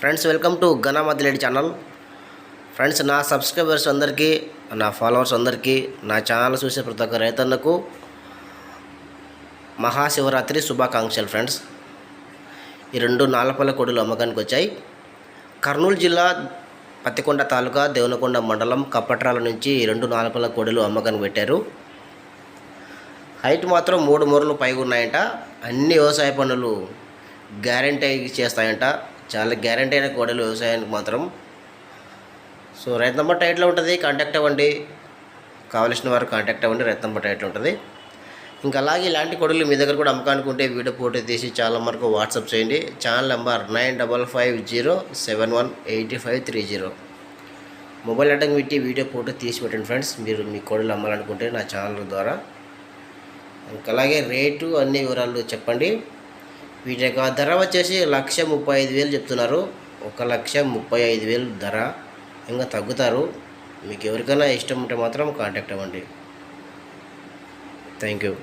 Friends welcome to ఘనా మదిలేడి channel friends నా సబ్స్క్రైబర్స్ అందరికీ నా ఫాలోవర్స్ అందరికీ నా ఛానల్ చూసే ప్రతి ఒక్క రైతన్నకు మహాశివరాత్రి శుభాకాంక్షలు ఫ్రెండ్స్. ఈ రెండు నాలపల్ల కొడులు అమ్మకానికి వచ్చాయి. కర్నూలు జిల్లా పత్తికొండ తాలూకా దేవనకొండ మండలం కప్పట్రాల నుంచి ఈ రెండు నాలపల్ల కొడులు అమ్మకానికి పెట్టారు. హైట్ మాత్రం మూడు మూరలు పైగా ఉన్నాయంట. అన్ని వ్యవసాయ పనులు గ్యారంటీ చేస్తాయంట. చాలా గ్యారంటీ అయిన కోడలు వ్యవసాయానికి మాత్రం. సో రైతు నెంబర్ టైట్లో ఉంటుంది కాంటాక్ట్ అవ్వండి. కావలసిన వారు కాంటాక్ట్ అవ్వండి రైతు నంబర్ టైట్లో ఉంటుంది. ఇంకా అలాగే ఇలాంటి కొడులు మీ దగ్గర కూడా అమ్మకానికి ఉంటే వీడియో ఫోటో తీసి చాలా వరకు వాట్సాప్ చేయండి. Channel number nine double five zero seven one eighty five three zero. Mobile అడ్డం పెట్టి వీడియో ఫోటో తీసి పెట్టండి ఫ్రెండ్స్. మీరు మీ కోడలు అమ్మాలనుకుంటే నా ఛానల్ ద్వారా. ఇంకా అలాగే రేటు అన్ని వివరాలు చెప్పండి. వీటి యొక్క ధర వచ్చేసి లక్ష ముప్పై ఐదు వేలు చెప్తున్నారు. ఒక లక్ష ముప్పై ఐదు వేలు ధర. ఇంకా తగ్గుతారు. మీకు ఎవరికైనా ఇష్టం ఉంటే మాత్రం కాంటాక్ట్ అవ్వండి. Thank you.